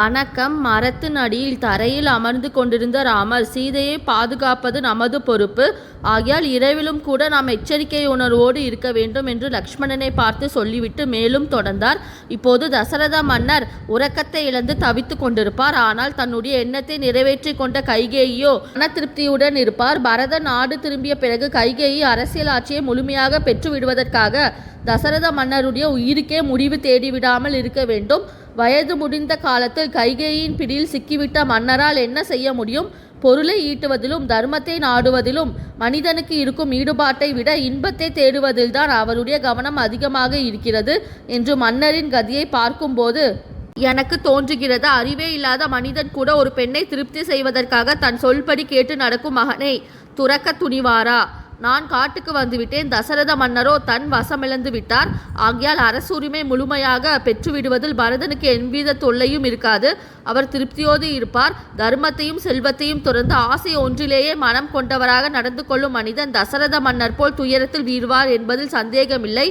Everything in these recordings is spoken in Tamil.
வணக்கம் மரத்தின் அடியில் தரையில் அமர்ந்து கொண்டிருந்த ராமர் சீதையை பாதுகாப்பது நமது பொறுப்பு. ஆகையால் இரவிலும் கூட நாம் எச்சரிக்கை உணர்வோடு இருக்க வேண்டும் என்று லக்ஷ்மணனை பார்த்து சொல்லிவிட்டு மேலும் தொடர்ந்தார். இப்போது தசரத மன்னர் உறக்கத்தை இழந்து தவித்துக் கொண்டிருப்பார். ஆனால் தன்னுடைய எண்ணத்தை நிறைவேற்றி கொண்ட கைகேயியோ மன திருப்தியுடன் இருப்பார். பரத நாடு திரும்பிய பிறகு கைகேயி அரசியல் ஆட்சியை முழுமையாக பெற்று விடுவதற்காக தசரத மன்னருடைய உயிருக்கே முடிவு தேடிவிடாமல் இருக்க வேண்டும். வயது முடிந்த காலத்தில் கைகேயின் பிடியில் சிக்கிவிட்ட மன்னரால் என்ன செய்ய முடியும்? பொருளை ஈட்டுவதிலும் தர்மத்தை நாடுவதிலும் மனிதனுக்கு இருக்கும் ஈடுபாட்டை விட இன்பத்தை தேடுவதில்தான் அவருடைய கவனம் அதிகமாக இருக்கிறது என்று மன்னரின் கதியை பார்க்கும்போது எனக்கு தோன்றுகிறது? அறிவே இல்லாத மனிதன் கூட ஒரு பெண்ணை திருப்தி செய்வதற்காக தன் சொல்படி கேட்டு நடக்கும் மகனை துறக்க துணிவாரா? நான் காட்டுக்கு வந்துவிட்டேன். தசரத மன்னரோ தன் வசமிழந்து விட்டார். ஆகையால் அரசுரிமை முழுமையாக பெற்றுவிடுவதில் பரதனுக்கு எவ்வித தொல்லையும் இருக்காது. அவர் திருப்தியோடு இருப்பார். தர்மத்தையும் செல்வத்தையும் துறந்து ஆசை ஒன்றிலேயே மனம் கொண்டவராக நடந்து கொள்ளும் மனிதன் தசரத மன்னர் போல் துயரத்தில் வீழ்வார் என்பதில் சந்தேகமில்லை.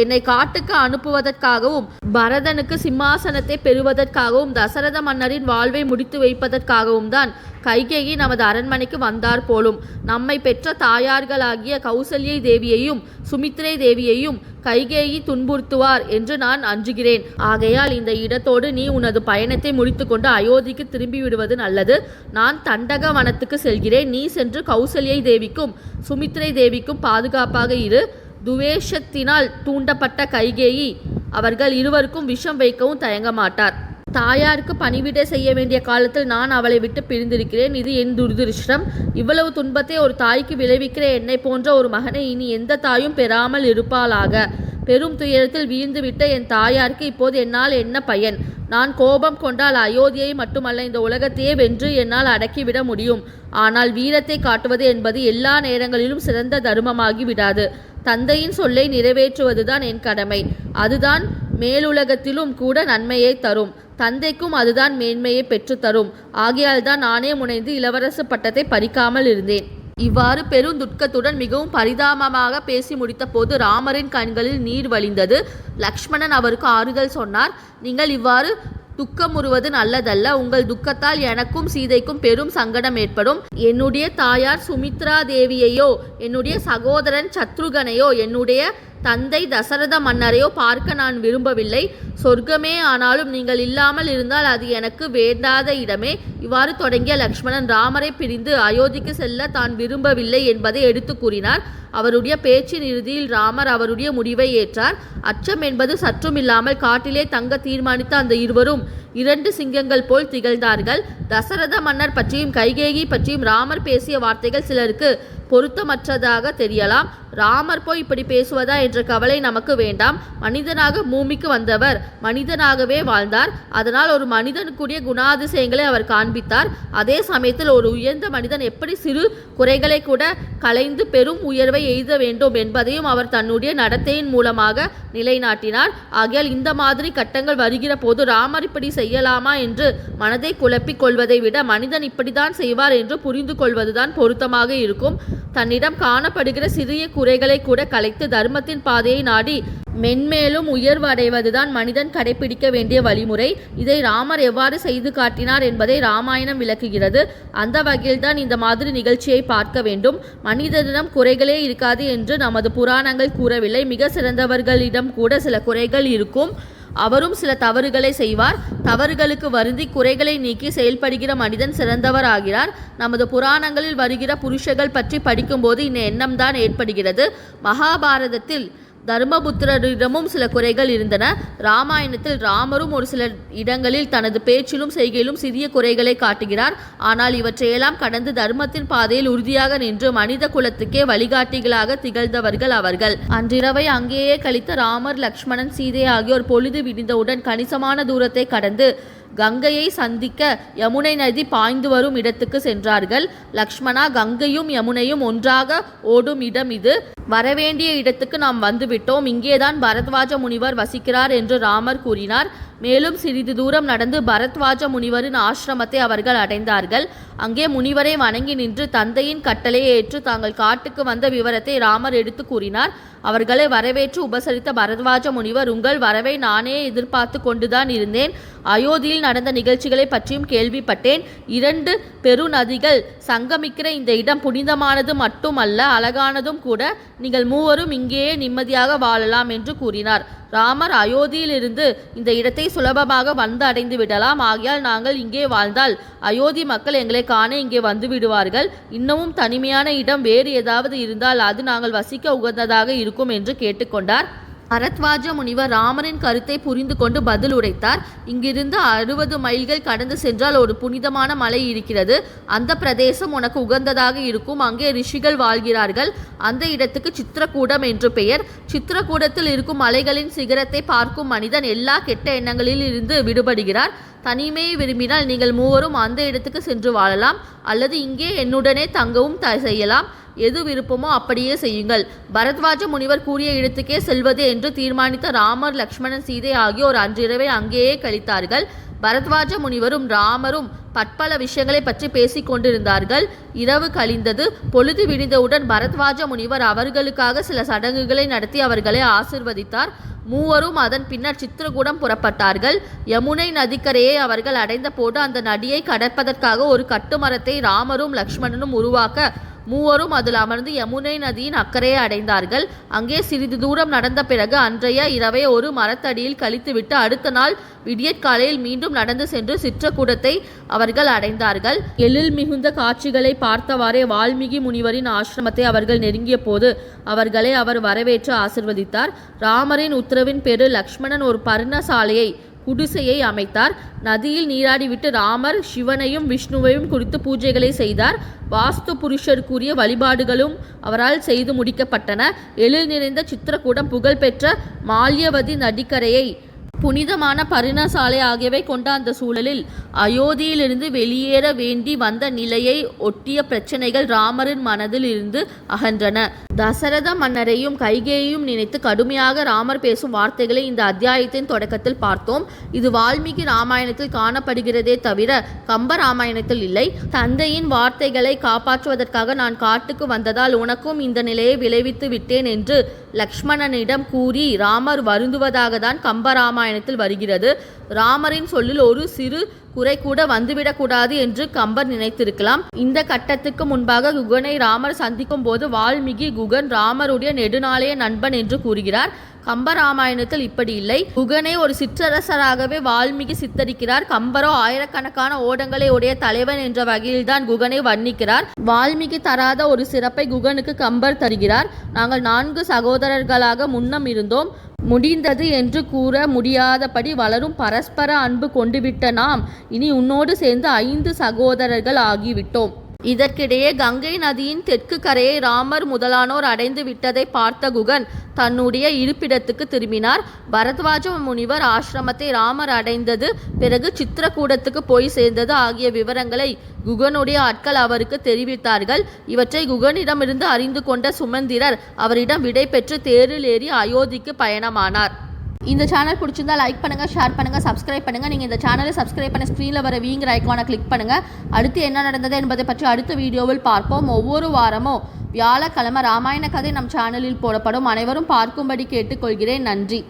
என்னை காட்டுக்கு அனுப்புவதற்காகவும் பரதனுக்கு சிம்மாசனத்தை பெறுவதற்காகவும் தசரத மன்னரின் வாழ்வை முடித்து வைப்பதற்காகவும் தான் கைகேயி நமது அரண்மனைக்கு வந்தார் போலும். நம்மை பெற்ற தாயார்களாகிய கௌசல்யை தேவியையும் சுமித்ரை தேவியையும் கைகேயி துன்புறுத்துவார் என்று நான் அஞ்சுகிறேன். ஆகையால் இந்த இடத்தோடு நீ உனது பயணத்தை முடித்துக்கொண்டு அயோத்திக்கு திரும்பி விடுவது நல்லது. நான் தண்டக வனத்துக்கு செல்கிறேன். நீ சென்று கௌசல்யை தேவிக்கும் சுமித்ரை தேவிக்கும் பாதுகாப்பாக இரு. துவேஷத்தினால் தூண்டப்பட்ட கைகேயி. அவர்கள் இருவருக்கும் விஷம் வைக்கவும் தயங்க மாட்டார். தாயாருக்கு பணிவிட செய்ய வேண்டிய காலத்தில் நான் அவளை விட்டு பிரிந்திருக்கிறேன். இது என் துர்திருஷ்டம். இவ்வளவு துன்பத்தை ஒரு தாய்க்கு விளைவிக்கிற என்னை போன்ற ஒரு மகனை இனி எந்த தாயும் பெறாமல் இருப்பாளாக. பெரும் துயரத்தில் வீழ்ந்துவிட்ட என் தாயாருக்கு இப்போது என்னால் என்ன பயன்? நான் கோபம் கொண்டால் அயோத்தியை மட்டுமல்ல இந்த உலகத்தையே வென்று என்னால் அடக்கிவிட முடியும். ஆனால் வீரத்தை காட்டுவது என்பது எல்லா நேரங்களிலும் சிறந்த தர்மமாகி விடாது. தந்தையின் சொல்லை நிறைவேற்றுவதுதான் என் கடமை. அதுதான் மேலுலகத்திலும் கூட நன்மையை தரும். தந்தைக்கும் அதுதான் மேன்மையை பெற்றுத்தரும். ஆகையால் தான் நானே முனைந்து இளவரசு பட்டத்தை பறிக்காமல் இருந்தேன். இவ்வாறு பெருந்துக்கத்துடன் மிகவும் பரிதாபமாக பேசி முடித்தபோது ராமரின் கண்களில் நீர் வழிந்தது. லக்ஷ்மணன் அவருக்கு ஆறுதல் சொன்னார். நீங்கள் இவ்வாறு துக்கமுறுவது நல்லதல்ல. உங்கள் துக்கத்தால் எனக்கும் சீதைக்கும் பெரும் சங்கடம் ஏற்படும். என்னுடைய தாயார் சுமித்ரா தேவியையோ என்னுடைய சகோதரன் சத்ருகனையோ என்னுடைய தந்தை தசரத மன்னரையோ பார்க்க நான் விரும்பவில்லை. சொர்க்கமே ஆனாலும் நீங்கள் இல்லாமல் இருந்தால் அது எனக்கு வேண்டாத இடமே. இவ்வாறு தொடங்கிய லக்ஷ்மணன் ராமரை பிரிந்து அயோத்திக்கு செல்ல தான் விரும்பவில்லை என்பதை எடுத்து கூறினார். அவருடைய பேச்சின் இறுதியில் ராமர் அவருடைய முடிவை ஏற்றார். அச்சம் என்பது சற்றுமில்லாமல் காட்டிலே தங்க தீர்மானித்த அந்த இருவரும் இரண்டு சிங்கங்கள் போல் திகழ்ந்தார்கள். தசரத மன்னர் பற்றியும் கைகேயி பற்றியும் ராமர் பேசிய வார்த்தைகள் சிலருக்கு பொருத்தமற்றதாக தெரியலாம். ராமர் போய் இப்படி பேசுவதா என்ற கவலை நமக்கு வேண்டாம். மனிதனாக பூமிக்கு வந்தவர் மனிதனாகவே வாழ்ந்தார். அதனால் ஒரு மனிதனுக்குரிய குணாதிசயங்களை அவர் காண்பித்தார். அதே சமயத்தில் ஒரு உயர்ந்த மனிதன் எப்படி சிறு குறைகளை கூட களைந்து பெரும் உயர்வை எய்த வேண்டும் என்பதையும் அவர் தன்னுடைய நடத்தையின் மூலமாக நிலைநாட்டினார். ஆகையால் இந்த மாதிரி கட்டங்கள் வருகிற போது ராமர் இப்படி செய்யலாமா என்று மனதை குழப்பிக் கொள்வதை விட மனிதன் இப்படித்தான் செய்வார் என்று புரிந்து கொள்வதுதான் பொருத்தமாக இருக்கும். தன்னிடம் காணப்படுகிற சிறிய குறைகளை கூட கலைத்து தர்மத்தின் பாதையை நாடி மென்மேலும் உயர்வு அடைவதுதான் மனிதன் கடைபிடிக்க வேண்டிய வழிமுறை. இதை ராமர் எவ்வாறு செய்து காட்டினார் என்பதை ராமாயணம் விளக்குகிறது. அந்த வகையில்தான் இந்த மாதிரி நிகழ்ச்சியை பார்க்க வேண்டும். மனிதனிடம் குறைகளே இருக்காது என்று நமது புராணங்கள் கூறவில்லை. மிக சிறந்தவர்களிடம் கூட சில குறைகள் இருக்கும். அவரும் சில தவறுகளை செய்வார். தவறுகளுக்கு வருந்தி குறைகளை நீக்கி செயல்படுகிற மனிதன் சிறந்தவர் ஆகிறார் நமது புராணங்களில் வருகிற புருஷர்கள் பற்றி படிக்கும்போது இந்த எண்ணம்தான் ஏற்படுகிறது. மகாபாரதத்தில் தர்மபுத்திரரிடமும் சில குறைகள் இருந்தன. ராமாயணத்தில் ராமரும் ஒரு சில இடங்களில் தனது பேச்சிலும் செய்கையிலும் சிறிய குறைகளை காட்டுகிறார். ஆனால் இவற்றையெல்லாம் கடந்து தர்மத்தின் பாதையில் உறுதியாக நின்று மனித குலத்துக்கே வழிகாட்டிகளாக திகழ்ந்தவர்கள் அவர்கள். அன்றிரவை அங்கேயே கழித்த ராமர் லக்ஷ்மணன் சீதை ஆகியோர் பொழுது விடிந்தவுடன் கணிசமான தூரத்தை கடந்து கங்கையை சந்திக்க யமுனை நதி பாய்ந்து வரும் இடத்துக்கு சென்றார்கள். லக்ஷ்மணா கங்கையும் யமுனையும் ஒன்றாக ஓடும் இடம் இது. வரவேண்டிய இடத்துக்கு நாம் வந்துவிட்டோம். இங்கேதான் பரத்வாஜ முனிவர் வசிக்கிறார் என்று ராமர் கூறினார். மேலும் சிறிது தூரம் நடந்து பரத்வாஜ முனிவரின் ஆசிரமத்தை அவர்கள் அடைந்தார்கள். அங்கே முனிவரை வணங்கி நின்று தந்தையின் கட்டளையை ஏற்று தாங்கள் காட்டுக்கு வந்த விவரத்தை ராமர் எடுத்து கூறினார். அவர்களை வரவேற்று உபசரித்த பரத்வாஜ முனிவர் உங்கள் வரவை நானே எதிர்பார்த்து கொண்டுதான் இருந்தேன். அயோத்தியில் நடந்த நிகழ்ச்சிகளை பற்றியும் கேள்விப்பட்டேன். இரண்டு பெருநதிகள் சங்கமிக்கிற இந்த இடம் புனிதமானது மட்டுமல்ல அழகானதும் கூட. நீங்கள் மூவரும் இங்கேயே நிம்மதியாக வாழலாம் என்று கூறினார். ராமர் அயோத்தியிலிருந்து இந்த இடத்தை சுலபமாக வந்து அடைந்து விடலாம். ஆகையால் நாங்கள் இங்கே வாழ்ந்தால் அயோத்தி மக்கள் எங்களை காண இங்கே வந்து விடுவார்கள். இன்னமும் தனிமையான இடம் வேறு ஏதாவது இருந்தால் அது நாங்கள் வசிக்க உகந்ததாக இருக்கும் என்று கேட்டுக்கொண்டார். பரத்வாஜ முனிவர் ராமரின் கருத்தை புரிந்து கொண்டு பதில் உரைத்தார். இங்கிருந்து அறுபது மைல்கள் கடந்து சென்றால் ஒரு புனிதமான மலை இருக்கிறது. அந்த பிரதேசம் உனக்கு உகந்ததாக இருக்கும். அங்கே ரிஷிகள் வாழ்கிறார்கள். அந்த இடத்துக்கு சித்திரக்கூடம் என்று பெயர். சித்திரக்கூடத்தில் இருக்கும் மலைகளின் சிகரத்தை பார்க்கும் மனிதன் எல்லா கெட்ட எண்ணங்களில் இருந்து விடுபடுகிறார். தனிமையை விரும்பினால் நீங்கள் மூவரும் அந்த இடத்துக்கு சென்று வாழலாம். அல்லது இங்கே என்னுடனே தங்கவும் த செய்யலாம். எது விருப்பமோ அப்படியே செய்யுங்கள். பரத்வாஜ முனிவர் கூறிய இடத்துக்கே செல்வது என்று தீர்மானித்த ராமர் லக்ஷ்மணன் சீதை ஆகியோர் அன்றிரவை அங்கேயே கழித்தார்கள். பரத்வாஜ முனிவரும் ராமரும் பற்பல விஷயங்களை பற்றி பேசிக் கொண்டிருந்தார்கள். இரவு கழிந்தது. பொழுது விடிந்தவுடன் பரத்வாஜ முனிவர் அவர்களுக்காக சில சடங்குகளை நடத்தி அவர்களை ஆசிர்வதித்தார். மூவரும் அதன் பின்னர் சித்திரகூடம் புறப்பட்டார்கள். யமுனை நதிக்கரையை அவர்கள் அடைந்த போது அந்த நதியை கடப்பதற்காக ஒரு கட்டுமரத்தை ராமரும் லக்ஷ்மணனும் உருவாக்க மூவரும் அதில் அமர்ந்து யமுனை நதியின் அக்கறையை அடைந்தார்கள். அங்கே சிறிது தூரம் நடந்த பிறகு அன்றைய இரவை ஒரு மரத்தடியில் கழித்துவிட்டு அடுத்த நாள் விடியற்காலையில் மீண்டும் நடந்து சென்று சிற்றக்கூடத்தை அவர்கள் அடைந்தார்கள். எழில் மிகுந்த காட்சிகளை பார்த்தவாறே வால்மீகி முனிவரின் ஆசிரமத்தை அவர்கள் நெருங்கிய போது அவர்களை அவர் வரவேற்று ஆசிர்வதித்தார். ராமரின் உத்தரவின் பேரில் லக்ஷ்மணன் ஒரு பர்ணசாலையை குடிசையை அமைத்தார். நதியில் நீராடிவிட்டு ராமர் சிவனையும் விஷ்ணுவையும் குறித்து பூஜைகளை செய்தார். வாஸ்து புருஷருக்குரிய வழிபாடுகளும் அவரால் செய்து முடிக்கப்பட்டன. எழில் நிறைந்த சித்திரக்கூடம் புகழ்பெற்ற மால்யவதி நதிக்கரையை புனிதமான பரிணசாலை ஆகியவை கொண்ட அந்த சூழலில் அயோத்தியிலிருந்து வெளியேற வேண்டி வந்த நிலையை ஒட்டிய பிரச்சனைகள் ராமரின் மனதில் இருந்து அகன்றன. தசரத மன்னரையும் கைகேயையும் நினைத்து கடுமையாக ராமர் பேசும் வார்த்தைகளை இந்த அத்தியாயத்தின் தொடக்கத்தில் பார்த்தோம். இது வால்மீகி ராமாயணத்தில் காணப்படுகிறதே தவிர கம்ப ராமாயணத்தில் இல்லை. தந்தையின் வார்த்தைகளை காப்பாற்றுவதற்காக நான் காட்டுக்கு வந்ததால் உனக்கும் இந்த நிலையை விளைவித்து விட்டேன் என்று லக்ஷ்மணனிடம் கூறி ராமர் வருந்துவதாக தான் கம்பராமாயணத்தில் வருகிறது. ராமரின் சொல்லில் ஒரு சிறு குறை கூட வந்துவிடக்கூடாது என்று கம்பர் நினைத்திருக்கலாம். இந்த கட்டத்துக்கு முன்பாக குகனை ராமர் சந்திக்கும் போது வால்மீகி குகன் ராமருடைய நெடுநாளைய நண்பன் என்று கூறுகிறார். கம்பராமாயணத்தில் இப்படி இல்லை. குகனை ஒரு சிற்றரசராகவே வால்மீகி சித்தரிக்கிறார். கம்பரோ ஆயிரக்கணக்கான ஓடங்களை உடைய தலைவன் என்ற வகையில்தான் குகனை வர்ணிக்கிறார். வால்மீகி தராத ஒரு சிறப்பை குகனுக்கு கம்பர் தருகிறார். நாங்கள் நான்கு சகோதரர்களாக முன்னம் இருந்தோம். முடிந்தது என்று கூற முடியாதபடி வளரும் பரஸ்பர அன்பு கொண்டுவிட்ட நாம் இனி உன்னோடு சேர்ந்து ஐந்து சகோதரர்கள் ஆகிவிட்டோம். இதற்கிடையே கங்கை நதியின் தெற்கு கரையை ராமர் முதலானோர் அடைந்து விட்டதை பார்த்த குகன் தன்னுடைய இருப்பிடத்துக்கு திரும்பினார். பரத்வாஜ முனிவர் ஆசிரமத்தை ராமர் அடைந்தது பிறகு சித்திரக்கூடத்துக்கு போய் சேர்ந்தது ஆகிய விவரங்களை குகனுடைய ஆட்கள் அவருக்கு தெரிவித்தார்கள். இவற்றை குகனிடமிருந்து அறிந்து கொண்ட சுமந்திரர் அவரிடம் விடை பெற்று தேரில் ஏறி அயோத்திக்கு பயணமானார். இந்த சேனல் பிடிச்சிருந்தா லைக் பண்ணுங்க ஷேர் பண்ணுங்க சப்ஸ்கிரைப் பண்ணுங்க. நீங்க இந்த சேனலை சப்ஸ்கிரைப் பண்ண ஸ்க்ரீனில் வர வீங்கிற ஐக்கானை கிளிக் பண்ணுங்க. அடுத்து என்ன நடந்தது என்பதை பற்றி அடுத்த வீடியோவில் பார்ப்போம். ஒவ்வொரு வாரமும் வியாழக்கிழமை ராமாயண கதை நம் சேனலில் போடப்படும். அனைவரும் பார்க்கும்படி கேட்டுக்கொள்கிறேன். நன்றி.